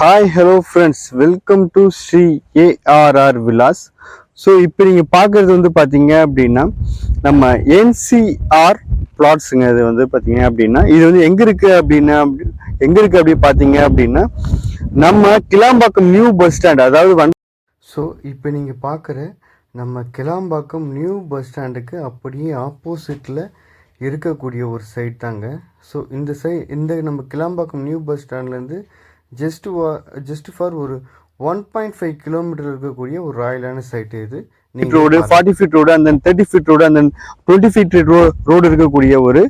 Hi hello friends welcome to Sri ARR Vilas so இப்போ நீங்கள் பார்க்குறது வந்து பார்த்தீங்க அப்படின்னா நம்ம என்சிஆர் பிளாட்ஸுங்க இது வந்து பார்த்தீங்க அப்படின்னா இது வந்து எங்கே இருக்குது அப்படின்னா எங்கே இருக்குது அப்படி பார்த்தீங்க அப்படின்னா நம்ம கிளாம்பாக்கம் நியூ பஸ் ஸ்டாண்ட் அதாவது வந் ஸோ இப்போ நீங்கள் பார்க்குற நம்ம கிளாம்பாக்கம் நியூ பஸ் ஸ்டாண்டுக்கு அப்படியே ஆப்போசிட்டில் இருக்கக்கூடிய ஒரு சைட் தாங்க. ஸோ இந்த சைட் இந்த நம்ம கிளாம்பாக்கம் நியூ பஸ் ஸ்டாண்ட்லேருந்து ஜஸ்ட் ஜஸ்ட் ஃபார் ஒரு ஒன் பாயிண்ட் ஃபைவ் கிலோமீட்டர் இருக்கக்கூடிய ஒரு ராயலான சைட் இது. ரோடு ஃபார்ட்டி ஃபீட் ரோடு அந்த தேர்ட்டி ஃபீட் ரோடு அந்த டுவெண்ட்டி ஃபீட் ரோ ரோடு இருக்கக்கூடிய ஒரு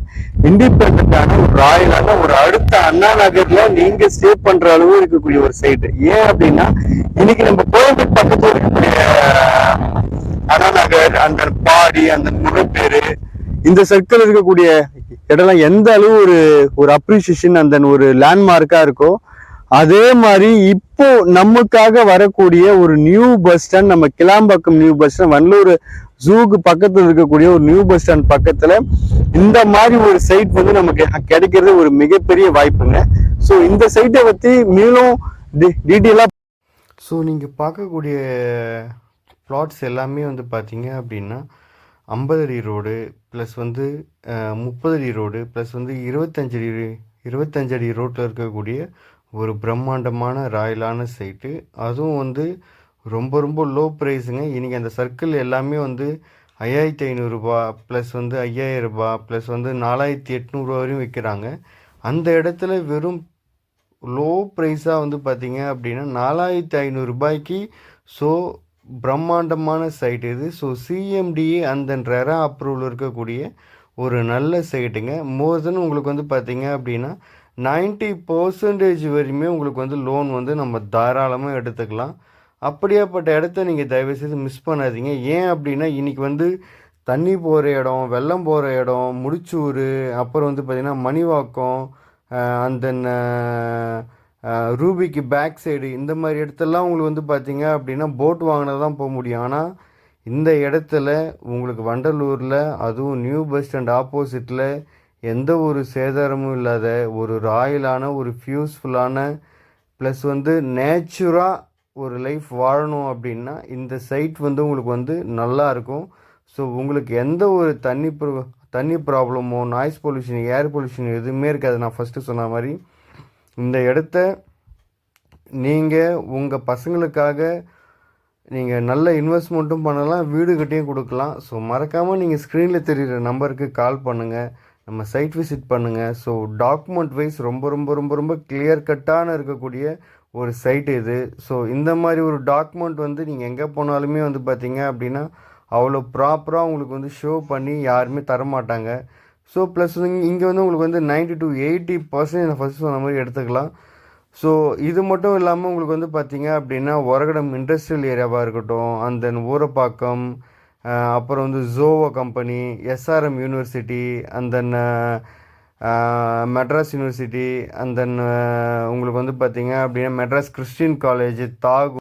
இண்டிபெண்டான ஒரு ராயலான ஒரு அடுத்த அண்ணா நகர்ல நீங்க ஸ்டே பண்ற அளவு இருக்கக்கூடிய ஒரு சைட் ஏன் அப்படின்னா இன்னைக்கு நம்ம கோயம்பேடு பக்கத்துல இருக்கக்கூடிய அண்ணா நகர் அந்த பாடி அந்த முகப்பேரு இந்த சர்க்கிள் இருக்கக்கூடிய இடம்லாம் எந்த அளவு ஒரு ஒரு அப்ரிசியேஷன் அந்த ஒரு லேண்ட்மார்க்கா இருக்கோ அதே மாதிரி இப்போ நமக்காக வரக்கூடிய ஒரு நியூ பஸ் ஸ்டாண்ட் நம்ம Kilambakkam new bus stand Vandalur ஜூக்கு பக்கத்தில் இருக்கக்கூடிய ஒரு நியூ பஸ் ஸ்டாண்ட் பக்கத்துல இந்த மாதிரி ஒரு சைட் வந்து நமக்கு கிடைக்கிறது ஒரு மிகப்பெரிய வாய்ப்புங்க. ஸோ இந்த சைட்டை பற்றி மேலும் டீட்டெயிலாக ஸோ நீங்கள் பார்க்கக்கூடிய பிளாட்ஸ் எல்லாமே வந்து பார்த்தீங்க அப்படின்னா ஐம்பது அடி ரோடு ப்ளஸ் வந்து முப்பது அடி ரோடு ப்ளஸ் வந்து இருபத்தஞ்சடி இருபத்தஞ்சடி ரோட்டில் இருக்கக்கூடிய ஒரு பிரம்மாண்டமான ராயலான சைட்டு. அதுவும் வந்து ரொம்ப ரொம்ப லோ ப்ரைஸுங்க இன்றைக்கி அந்த சர்க்கிள் எல்லாமே வந்து ஐயாயிரத்தி ஐநூறுரூபா ப்ளஸ் வந்து ஐயாயிரரூபா ப்ளஸ் வந்து நாலாயிரத்தி எட்நூறுபா வரையும் விற்கிறாங்க அந்த இடத்துல வெறும் லோ ப்ரைஸாக வந்து பார்த்தீங்க அப்படின்னா நாலாயிரத்தி ஐநூறுரூபாய்க்கு ஸோ பிரம்மாண்டமான சைட் இது. ஸோ சிஎம்டிஏ அந்த ரெரா அப்ரூவல் இருக்கக்கூடிய ஒரு நல்ல சைட்டுங்க. மோர் தென் உங்களுக்கு வந்து பார்த்திங்க அப்படின்னா நைன்ட்டி பர்சன்டேஜ் வரையுமே உங்களுக்கு வந்து லோன் வந்து நம்ம தாராளமாக எடுத்துக்கலாம். அப்படியாப்பட்ட இடத்த நீங்கள் தயவுசெய்து மிஸ் பண்ணாதீங்க. ஏன் அப்படின்னா இன்றைக்கி வந்து தண்ணி போகிற இடம் வெள்ளம் போகிற இடம் முடிச்சூர் அப்புறம் வந்து பார்த்திங்கன்னா மணிவாக்கம் அந்த ரூபிக்கு பேக் சைடு இந்த மாதிரி இடத்தெல்லாம் உங்களுக்கு வந்து பார்த்தீங்க அப்படின்னா போட் வாங்கினா தான் போக முடியும். ஆனால் இந்த இடத்துல உங்களுக்கு வண்டலூரில் அதுவும் நியூ பஸ் ஸ்டாண்ட் ஆப்போசிட்டில் எந்த ஒரு சேதாரமும் இல்லாத ஒரு ராயலான ஒரு ஃபியூஸ்ஃபுல்லான ப்ளஸ் வந்து நேச்சுராக ஒரு லைஃப் வாழணும் அப்படின்னா இந்த சைட் வந்து உங்களுக்கு வந்து நல்லா இருக்கும். ஸோ உங்களுக்கு எந்த ஒரு தண்ணி ப்ரோ தண்ணி ப்ராப்ளமோ நாய்ஸ் பொல்யூஷன் ஏர் பொல்யூஷன் எதுவுமே இருக்காது. நான் ஃபஸ்ட்டு சொன்ன மாதிரி இந்த இடத்த நீங்கள் உங்கள் பசங்களுக்காக நீங்கள் நல்ல இன்வெஸ்ட்மெண்ட்டும் பண்ணலாம் வீடு கட்டியும் கொடுக்கலாம். ஸோ மறக்காமல் நீங்கள் ஸ்க்ரீனில் தெரிகிற நம்பருக்கு கால் பண்ணுங்கள் நம்ம சைட் விசிட் பண்ணுங்கள் ஸோ டாக்குமெண்ட் வைஸ் ரொம்ப ரொம்ப ரொம்ப ரொம்ப கிளியர் கட்டான இருக்கக்கூடிய ஒரு சைட் இது. ஸோ இந்த மாதிரி ஒரு டாக்குமெண்ட் வந்து நீங்கள் எங்கே போனாலுமே வந்து பார்த்தீங்க அப்படின்னா அவ்வளோ ப்ராப்பராக உங்களுக்கு வந்து ஷோ பண்ணி யாருமே தரமாட்டாங்க. ஸோ ப்ளஸ் இங்கே வந்து உங்களுக்கு வந்து நைன்டி டு எயிட்டி பர்சன்டேஜ் நான் ஃபஸ்ட்டு சொன்ன மாதிரி எடுத்துக்கலாம். ஸோ இது மட்டும் இல்லாமல் உங்களுக்கு வந்து பார்த்தீங்க அப்படின்னா ஒரகடம் இண்டஸ்ட்ரியல் ஏரியாவாக இருக்கட்டும் அந்த ஊரப்பாக்கம் அப்புறம் வந்து Zoho company SRM university and then Madras university and then உங்களுக்கு வந்து பார்த்தீங்க அப்படின்னா மெட்ராஸ் கிறிஸ்டின் காலேஜ் தாகூர்